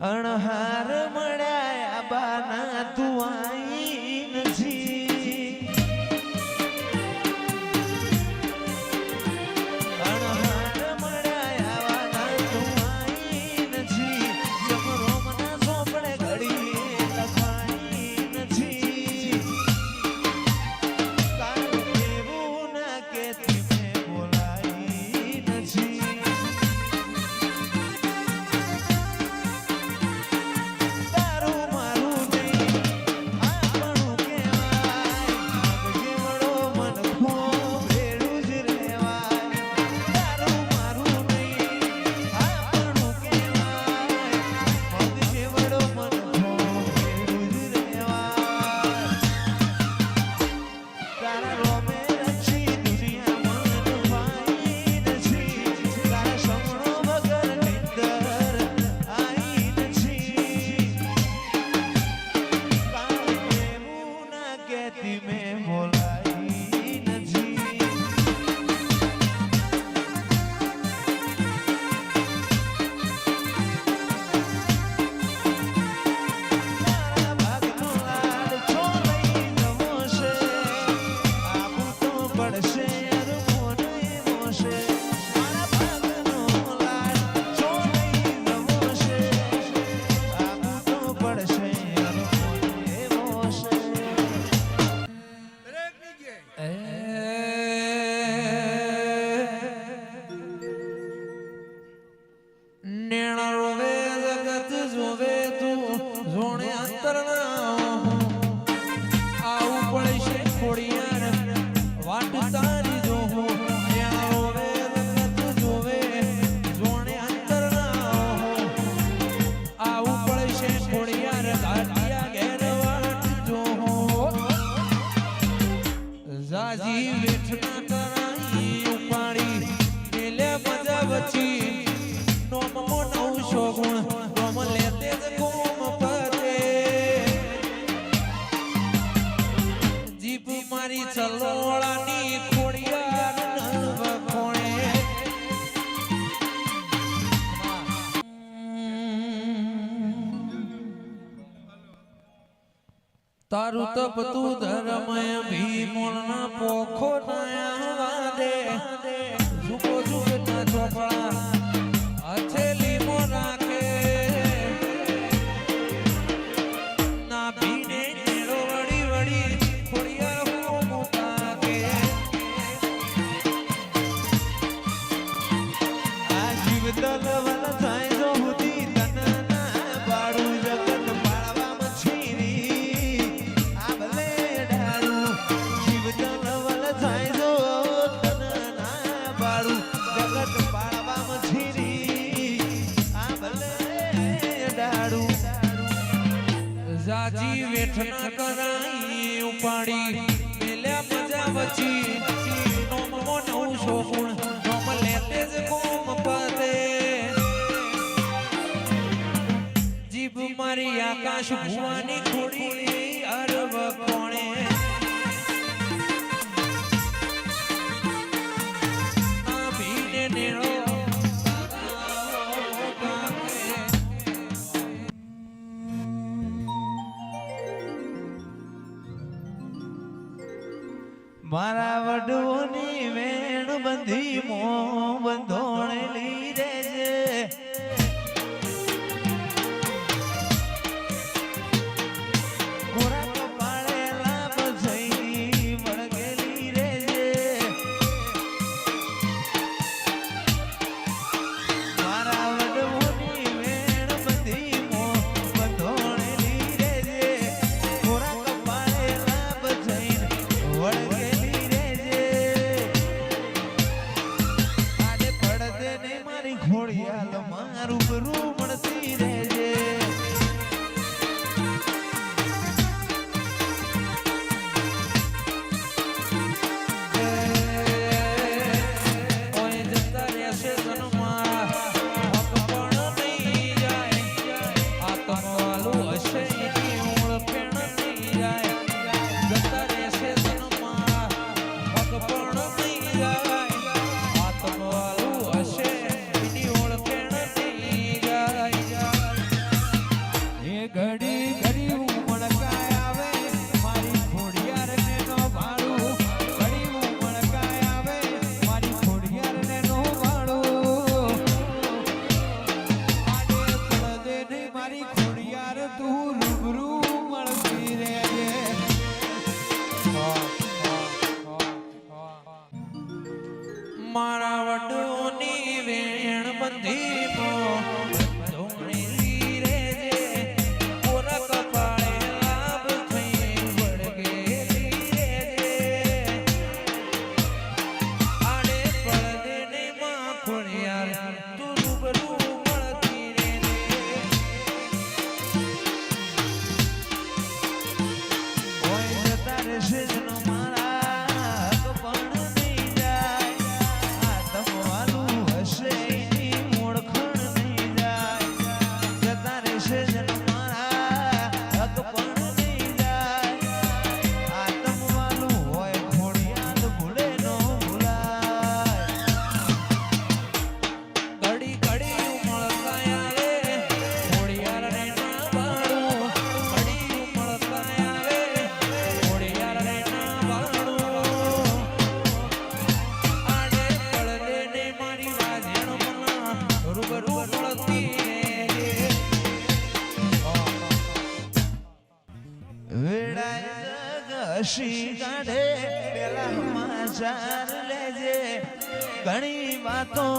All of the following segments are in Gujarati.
અણહાર મળ્યા બાના તું में बोलाए સલોળાની ખોડિયાર કોણે તારું તપ તું ધર્મ ભીમોણ પોખો નયા વાદે ચોપડા. ชีวิ todo.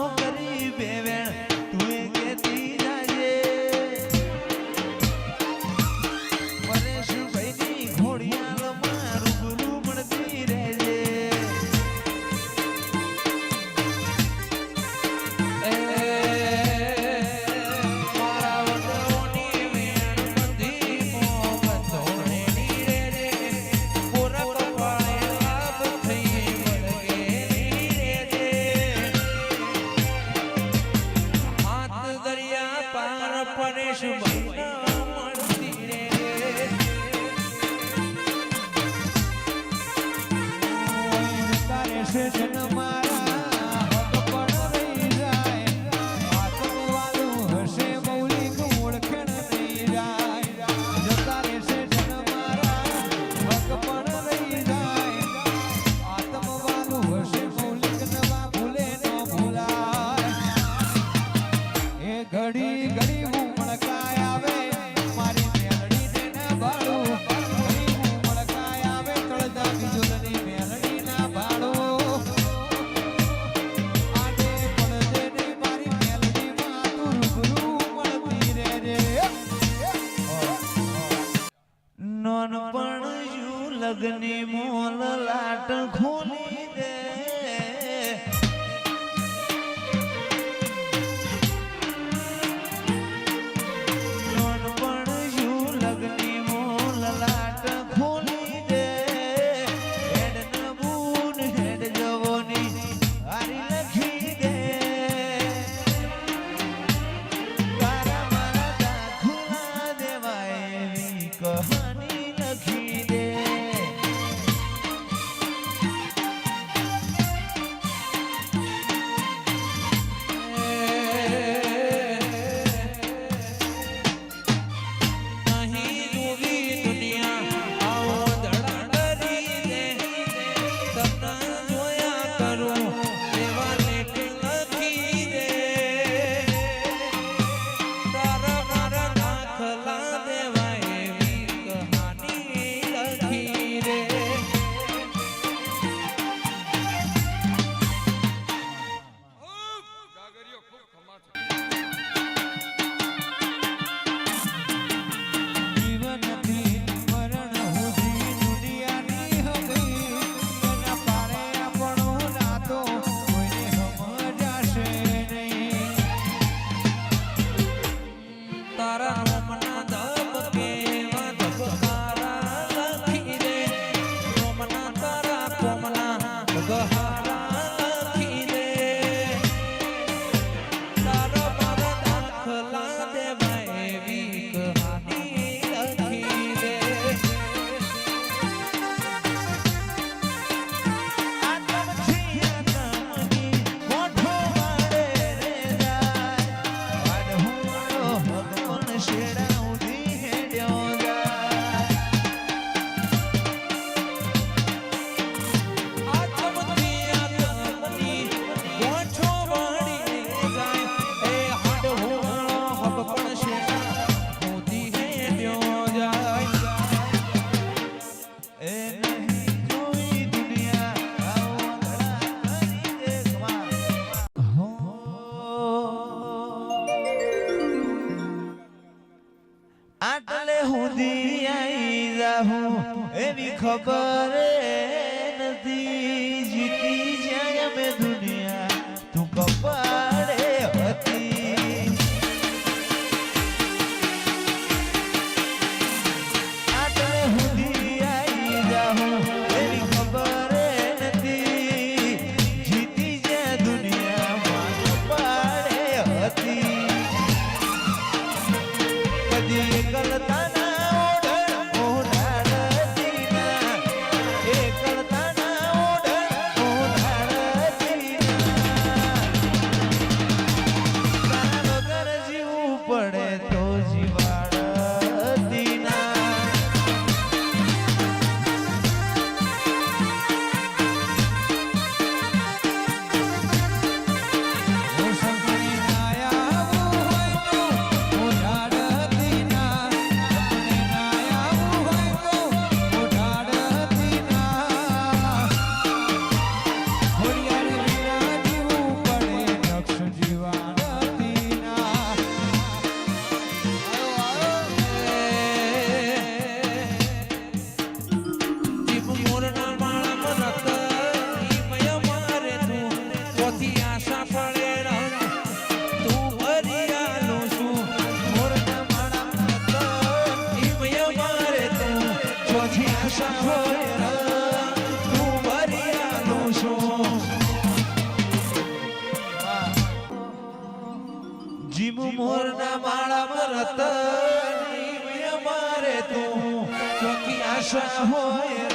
પગની મોલ લાટ ખોલી খবর જીમ મોરના માળામાં રતન મારે તું. ચોકી આશા હોય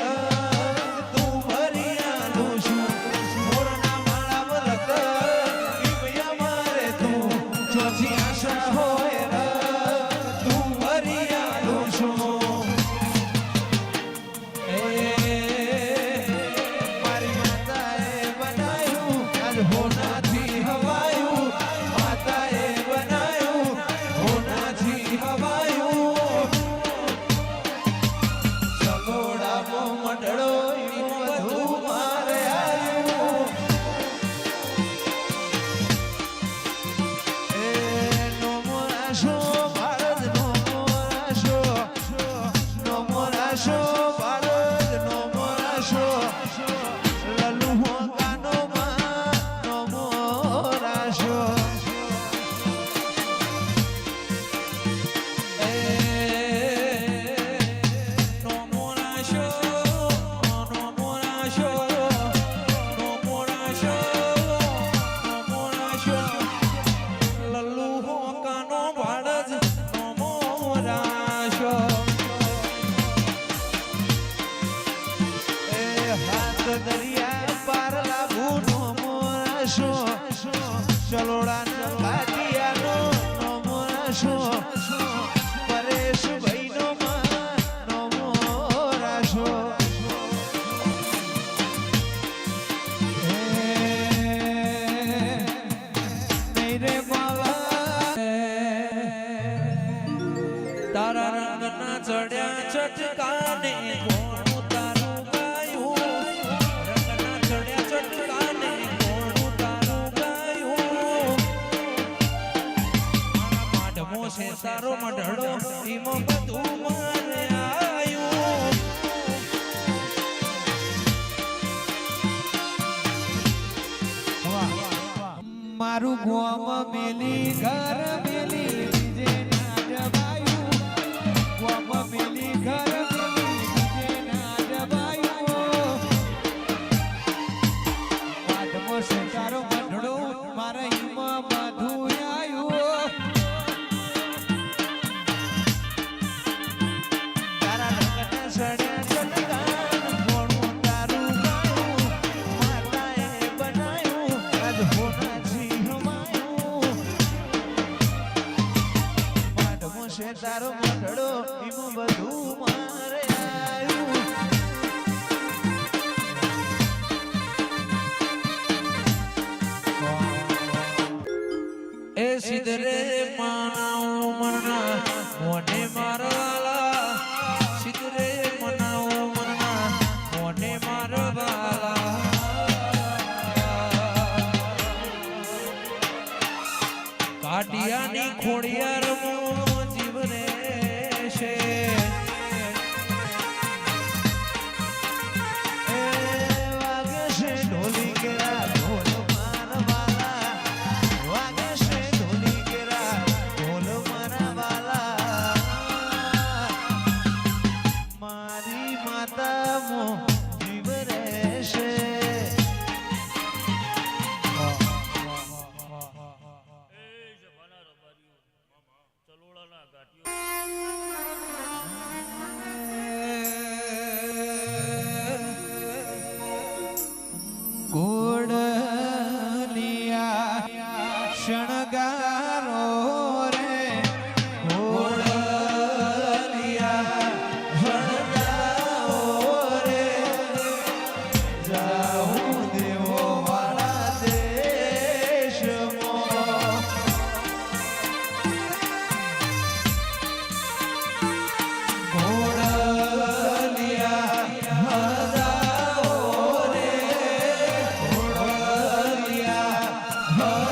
hold મારું ગોમ મેલી ઘર તારો મઢડો એમાં બધું માં Oh.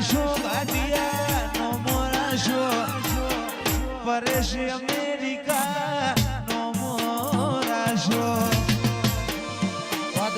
મોરાશો ગાદિયા નો મોરાશો પરેશ અમેરિકા નો મોરાશો વાત